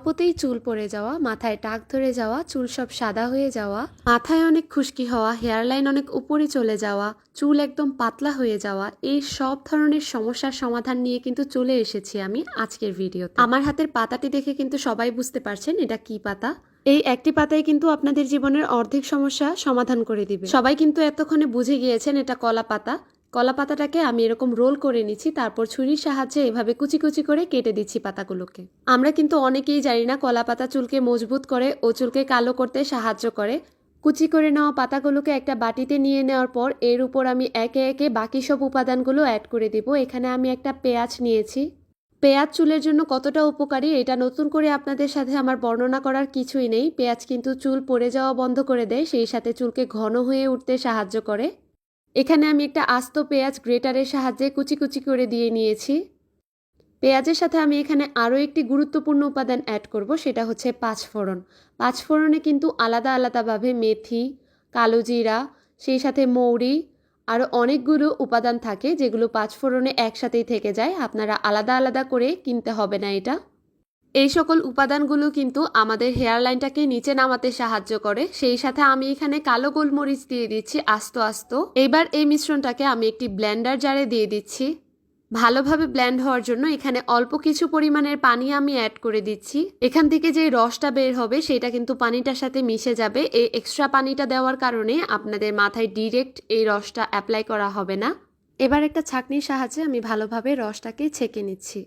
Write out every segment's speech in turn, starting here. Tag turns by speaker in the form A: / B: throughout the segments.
A: অল্পতেই চুল পড়ে যাওয়া, মাথায় টাক ধরে যাওয়া, চুল সব সাদা হয়ে যাওয়া, মাথায় অনেক খুশকি হওয়া হেয়ার লাইন অনেক উপরে চলে যাওয়া, চুল একদম পাতলা হয়ে যাওয়া, এই সব ধরনের সমস্যার সমাধান নিয়ে কিন্তু চলে এসেছি আমি আজকের ভিডিওতে। আমার হাতের পাতাটি দেখে কিন্তু সবাই বুঝতে পারছেন এটা কি পাতা। এই একটি পাতায় কিন্তু আপনাদের জীবনের অর্ধেক সমস্যা সমাধান করে দিবে। সবাই কিন্তু এতক্ষণে বুঝে গিয়েছেন এটা কলা পাতা। কলা পাতাটাকে আমি এরকম রোল করে নিচ্ছি, তারপর ছুরির সাহায্যে এভাবে কুচি কুচি করে কেটে দিচ্ছি পাতাগুলোকে। আমরা কিন্তু অনেকেই জানি না কলা পাতা চুলকে মজবুত করে ও চুলকে কালো করতে সাহায্য করে। কুচি করে নেওয়া পাতাগুলোকে একটা বাটিতে নিয়ে নেওয়ার পর এর উপর আমি একে একে বাকি সব উপাদানগুলো অ্যাড করে দেব। এখানে আমি একটা পেঁয়াজ নিয়েছি। পেঁয়াজ চুলের জন্য কতটা উপকারী এটা নতুন করে আপনাদের সাথে আমার বর্ণনা করার কিছুই নেই। পেঁয়াজ কিন্তু চুল পড়ে যাওয়া বন্ধ করে দেয়, সেই সাথে চুলকে ঘন হয়ে উঠতে সাহায্য করে। এখানে আমি একটা আস্ত পেঁয়াজ গ্রেটারের সাহায্যে কুচি কুচি করে দিয়ে নিয়েছি। পেঁয়াজের সাথে আমি এখানে আরও একটি গুরুত্বপূর্ণ উপাদান অ্যাড করব, সেটা হচ্ছে পাঁচফোড়ন। পাঁচফোড়নে কিন্তু আলাদা আলাদাভাবে মেথি, কালো জিরা, সেই সাথে মৌরি আরও অনেকগুলো উপাদান থাকে, যেগুলো পাঁচফোড়নে একসাথেই থেকে যায়। আপনারা আলাদা আলাদা করে কিনতে হবে না এটা। এই সকল উপাদানগুলো কিন্তু আমাদের হেয়ার লাইনটাকে নিচে নামাতে সাহায্য করে। সেই সাথে আমি এখানে কালো গোলমরিচ দিয়ে দিচ্ছি আস্ত আস্ত। এবার এই মিশ্রণটাকে আমি একটি ব্লেন্ডার জারে দিয়ে দিচ্ছি। ভালোভাবে ব্ল্যান্ড হওয়ার জন্য এখানে অল্প কিছু পরিমাণের পানি আমি অ্যাড করে দিচ্ছি। এখান থেকে যে রসটা বের হবে সেটা কিন্তু পানিটার সাথে মিশে যাবে। এই এক্সট্রা পানিটা দেওয়ার কারণে আপনাদের মাথায় ডিরেক্ট এই রসটা অ্যাপ্লাই করা হবে না। এবার একটা ছাঁকনির সাহায্যে আমি ভালোভাবে রসটাকে ছেঁকে নিচ্ছি।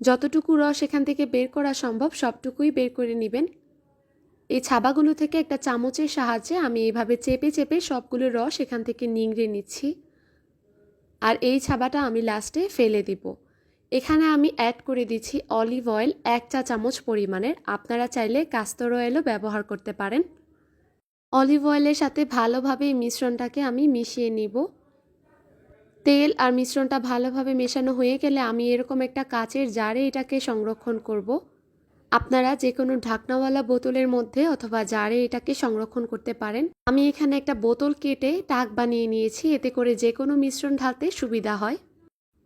A: যতটুকু রস এখান থেকে বের করা সম্ভব, সবটুকুই বের করে নেবেন। এই ছাবাগুলো থেকে একটা চামচের সাহায্যে আমি এভাবে চেপে চেপে সবগুলো রস এখান থেকে নিংড়ে নিচ্ছি। আর এই ছাবাটা আমি লাস্টে ফেলে দিব। এখানে আমি অ্যাড করে দিচ্ছি অলিভ অয়েল এক চা চামচ পরিমাণের। আপনারা চাইলে কাস্তর অয়েলও ব্যবহার করতে পারেন। অলিভ অয়েলের সাথে ভালোভাবে এই মিশ্রণটাকে আমি মিশিয়ে নিব। তেল আর মিশ্রণটা ভালোভাবে মেশানো হয়ে গেলে আমি এরকম একটা কাচের জারে এটাকে সংরক্ষণ করব। আপনারা যে কোনো ঢাকনাওয়ালা বোতলের মধ্যে অথবা জারে এটাকে সংরক্ষণ করতে পারেন। আমি এখানে একটা বোতল কেটে টাক বানিয়ে নিয়েছি, এতে করে যে কোনো মিশ্রণ ঢালতে সুবিধা হয়।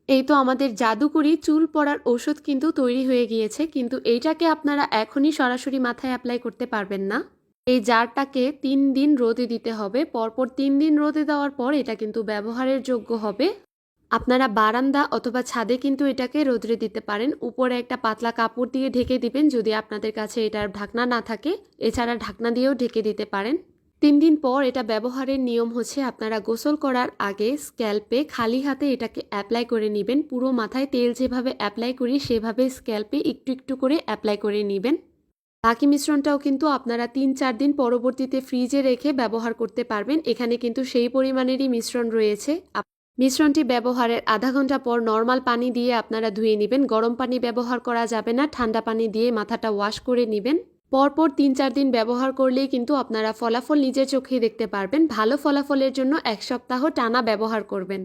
A: এই তো আমাদের জাদুকরি চুল পড়ার ওষুধ কিন্তু তৈরি হয়ে গিয়েছে, কিন্তু এইটাকে আপনারা এখনই সরাসরি মাথায় অ্যাপ্লাই করতে পারবেন না। এই জারটাকে তিন দিন রোদে দিতে হবে। পরপর তিন দিন রোদে দেওয়ার পর এটা কিন্তু ব্যবহারের যোগ্য হবে। আপনারা বারান্দা অথবা ছাদে কিন্তু এটাকে রোদ্রে দিতে পারেন। উপরে একটা পাতলা কাপড় দিয়ে ঢেকে দিবেন যদি আপনাদের কাছে এটার ঢাকনা না থাকে। এছাড়া ঢাকনা দিয়েও ঢেকে দিতে পারেন। তিন দিন পর এটা ব্যবহারের নিয়ম হচ্ছে আপনারা গোসল করার আগে স্ক্যাল্পে খালি হাতে এটাকে অ্যাপ্লাই করে নেবেন। পুরো মাথায় তেল যেভাবে অ্যাপ্লাই করি সেভাবে স্ক্যাল্পে একটু একটু করে অ্যাপ্লাই করে নেবেন। বাকি মিশ্রণটাও কিন্তু আপনারা তিন চার দিন পরবর্তীতে ফ্রিজে রেখে ব্যবহার করতে পারবেন। এখানে কিন্তু সেই পরিমাণেরই মিশ্রণ রয়েছে। মিশ্রণটি ব্যবহারের আধা ঘণ্টা পর নর্মাল পানি দিয়ে আপনারা ধুয়ে নেবেন। গরম পানি ব্যবহার করা যাবে না। ঠান্ডা পানি দিয়ে মাথাটা ওয়াশ করে নেবেন। পরপর তিন চার দিন ব্যবহার করলেই কিন্তু আপনারা ফলাফল নিজের চোখেই দেখতে পারবেন। ভালো ফলাফলের জন্য এক সপ্তাহ টানা ব্যবহার করবেন।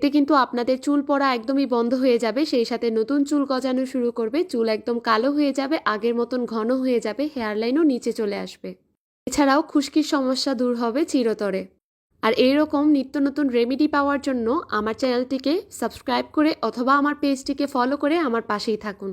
A: এতে কিন্তু আপনাদের চুল পড়া একদমই বন্ধ হয়ে যাবে, সেই সাথে নতুন চুল গজানো শুরু করবে, চুল একদম কালো হয়ে যাবে, আগের মতন ঘন হয়ে যাবে হেয়ারলাইনও নিচে চলে আসবে। এছাড়াও খুশকির সমস্যা দূর হবে চিরতরে। আর এইরকম নিত্য নতুন রেমেডি পাওয়ার জন্য আমার চ্যানেলটিকে সাবস্ক্রাইব করে অথবা আমার পেজটিকে ফলো করে আমার পাশেই থাকুন।